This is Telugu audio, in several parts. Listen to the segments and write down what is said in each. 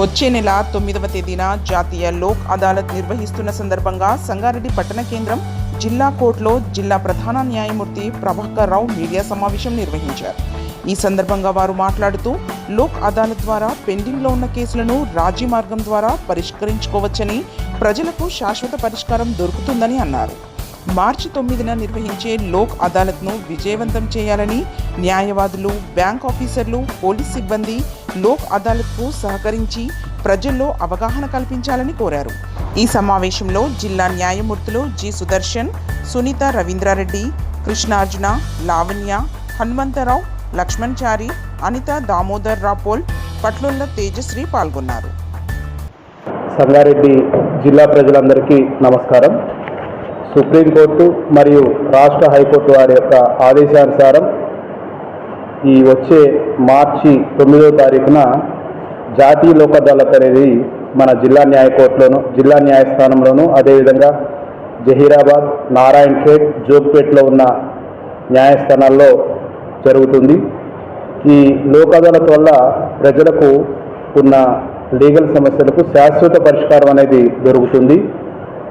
వచ్చే నెల తొమ్మిదవ తేదీన జాతీయ లోక్ అదాలత్ నిర్వహిస్తున్న సందర్భంగా సంగారెడ్డి పట్టణ కేంద్రం జిల్లా కోర్టులో జిల్లా ప్రధాన న్యాయమూర్తి ప్రభాకర్ రావు మీడియా సమావేశం నిర్వహించారు. ఈ సందర్భంగా వారు మాట్లాడుతూ లోక్ అదాలత్ ద్వారా పెండింగ్లో ఉన్న కేసులను రాజీ మార్గం ద్వారా పరిష్కరించుకోవచ్చని ప్రజలకు శాశ్వత పరిష్కారం దొరుకుతుందని అన్నారు. మార్చి తొమ్మిదిన నిర్వహించే లోక్ అదాలత్ను విజయవంతం చేయాలని న్యాయవాదులు బ్యాంక్ ఆఫీసర్లు పోలీస్ సిబ్బంది లోక్ అదాలత్కు సహకరించి ప్రజల్లో అవగాహన కల్పించాలని కోరారు. ఈ సమావేశంలో జిల్లా న్యాయమూర్తులు జి సుదర్శన్ సునీత రవీంద్రారెడ్డి కృష్ణార్జున లావణ్య హనుమంతరావు లక్ష్మణ్ చారి అనిత దామోదర్ రాపోల్ పట్లుల్ల తేజశ్రీ పాల్గొన్నారు. సంగారెడ్డి జిల్లా ప్రజలందరికీ నమస్కారం. సుప్రీంకోర్టు మరియు రాష్ట్ర హైకోర్టు వారి యొక్క ఆదేశానుసారం ఈ వచ్చే మార్చి తొమ్మిదో తారీఖున జాతీయ లోక్ అదాలత్ అనేది మన జిల్లా న్యాయకోర్టులోను జిల్లా న్యాయస్థానంలోను అదేవిధంగా జహీరాబాద్ నారాయణ్ ఖేడ్ జోగ్పేట్లో ఉన్న న్యాయస్థానాల్లో జరుగుతుంది. ఈ లోక్ అదాలత్ వల్ల ప్రజలకు ఉన్న లీగల్ సమస్యలకు శాశ్వత పరిష్కారం అనేది దొరుకుతుంది.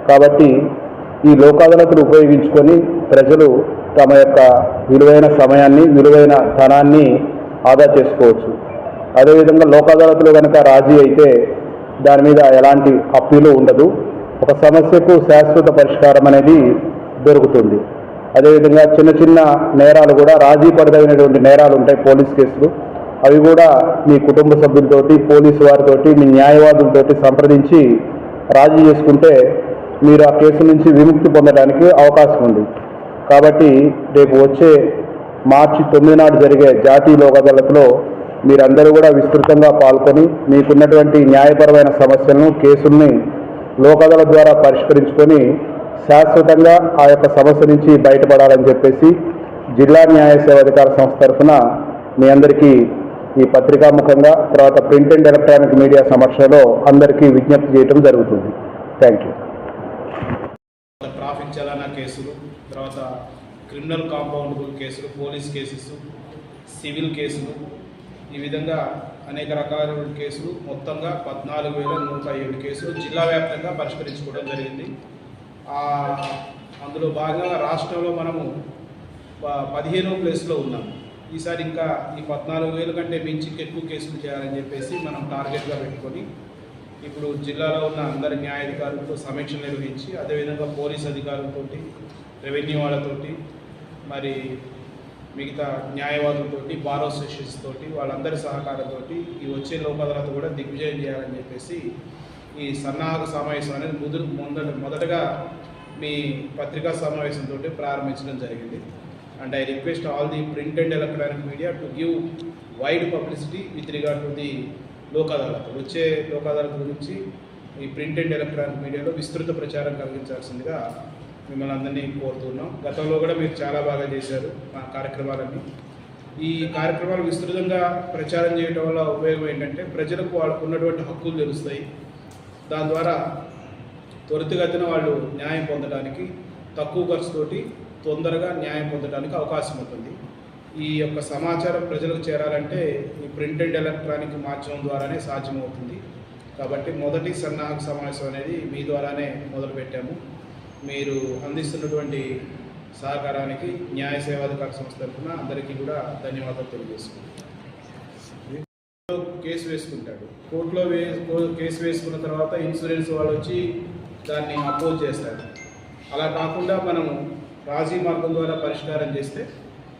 కాబట్టి ఈ లోక్ అదాలత్ను ఉపయోగించుకొని ప్రజలు తమ యొక్క విలువైన సమయాన్ని విలువైన ధనాన్ని ఆదా చేసుకోవచ్చు. అదేవిధంగా లోక్ అదాలత్లో కనుక రాజీ అయితే దాని మీద ఎలాంటి అప్పీలు ఉండదు. ఒక సమస్యకు శాశ్వత పరిష్కారం అనేది దొరుకుతుంది. అదేవిధంగా చిన్న చిన్న నేరాలు కూడా రాజీ పడదగినటువంటి నేరాలు ఉంటాయి పోలీస్ కేసులు. అవి కూడా మీ కుటుంబ సభ్యులతోటి పోలీసు వారితోటి మీ న్యాయవాదులతోటి సంప్రదించి రాజీ చేసుకుంటే మీరు ఆ కేసు నుంచి విముక్తి పొందడానికి అవకాశం ఉంది. కాబట్టి రేపు వచ్చే మార్చి తొమ్మిది నాడు జరిగే జాతీయ లోక్ అదాలత్లో మీరందరూ కూడా విస్తృతంగా పాల్గొని మీకున్నటువంటి న్యాయపరమైన సమస్యలను కేసుల్ని లోక్ అదాలత్ ద్వారా పరిష్కరించుకొని శాశ్వతంగా ఆ యొక్క సమస్య నుంచి బయటపడాలని చెప్పేసి జిల్లా న్యాయ సేవాధికార సంస్థ తరఫున మీ అందరికీ ఈ పత్రికాముఖంగా తర్వాత ప్రింట్ అండ్ ఎలక్ట్రానిక్ మీడియా సమక్షంలో అందరికీ విజ్ఞప్తి చేయడం జరుగుతుంది. Thank you. ట్రాఫిక్ కేసులు తర్వాత క్రిమినల్ కాంపౌండ్ కేసులు పోలీస్ కేసెస్ సివిల్ కేసులు ఈ విధంగా అనేక రకాల కేసులు మొత్తంగా పద్నాలుగు వేల నూట ఏడు కేసులు జిల్లా వ్యాప్తంగా పరిష్కరించుకోవడం జరిగింది. అందులో భాగంగా రాష్ట్రంలో మనము ప- పదిహేనో ప్లేస్లో ఉన్నాం. ఈసారి ఇంకా ఈ పద్నాలుగు వేల కంటే మించి ఎక్కువ కేసులు చేయాలని చెప్పేసి మనం టార్గెట్గా పెట్టుకొని ఇప్పుడు జిల్లాలో ఉన్న అందరి న్యాయాధికారులతో సమీక్ష నిర్వహించి అదేవిధంగా పోలీస్ అధికారులతోటి రెవెన్యూ వాళ్ళతోటి మరి మిగతా న్యాయవాదులతోటి బార్ అసోసియేషన్స్ తోటి వాళ్ళందరి సహకారంతో ఈ వచ్చే లోక్ అదాలత్ కూడా దిగ్విజయం చేయాలని చెప్పేసి ఈ సన్నాహక సమావేశం అనేది ముదురు మొదట మొదటగా మీ పత్రికా సమావేశంతో ప్రారంభించడం జరిగింది. And I request all the print and electronic media to give wide publicity with regard to the Lok Adalat వచ్చే లోక్ అదాలత్ గురించి ఈ ప్రింట్ అండ్ ఎలక్ట్రానిక్ మీడియాలో విస్తృత ప్రచారం కలిగించాల్సిందిగా మిమ్మల్ని అందరినీ కోరుతున్నాం గతంలో కూడా మీరు చాలా బాగా చేశారు మా కార్యక్రమాలన్నీ. ఈ కార్యక్రమాలు విస్తృతంగా ప్రచారం చేయడం వల్ల ఉపయోగం ఏంటంటే ప్రజలకు వాళ్ళకు ఉన్నటువంటి హక్కులు తెలుస్తాయి. దాని ద్వారా త్వరితగతిన వాళ్ళు న్యాయం పొందడానికి తక్కువ ఖర్చుతోటి తొందరగా న్యాయం పొందడానికి అవకాశం ఉంటుంది. ఈ యొక్క సమాచారం ప్రజలకు చేరాలంటే ఈ ప్రింట్ అండ్ ఎలక్ట్రానిక్ మాధ్యమం ద్వారానే సాధ్యమవుతుంది. కాబట్టి మొదటి సన్నాహక సమావేశం అనేది మీ ద్వారానే మొదలుపెట్టాము. మీరు అందిస్తున్నటువంటి సహకారానికి న్యాయ సేవాధికార సంస్థ తరఫున అందరికీ కూడా ధన్యవాదాలు తెలియజేసుకుంటున్నాను. కేసు వేసుకుంటాడు. కోర్టులో వే కేసు వేసుకున్న తర్వాత ఇన్సూరెన్స్ వాళ్ళు వచ్చి దాన్ని అపోజ్ చేస్తారు. అలా కాకుండా మనము రాజీ మార్గం ద్వారా పరిష్కారం చేస్తే